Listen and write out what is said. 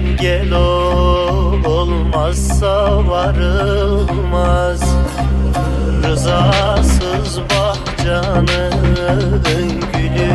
engel olmazsa varılmaz. Rızasız bahçanın gülü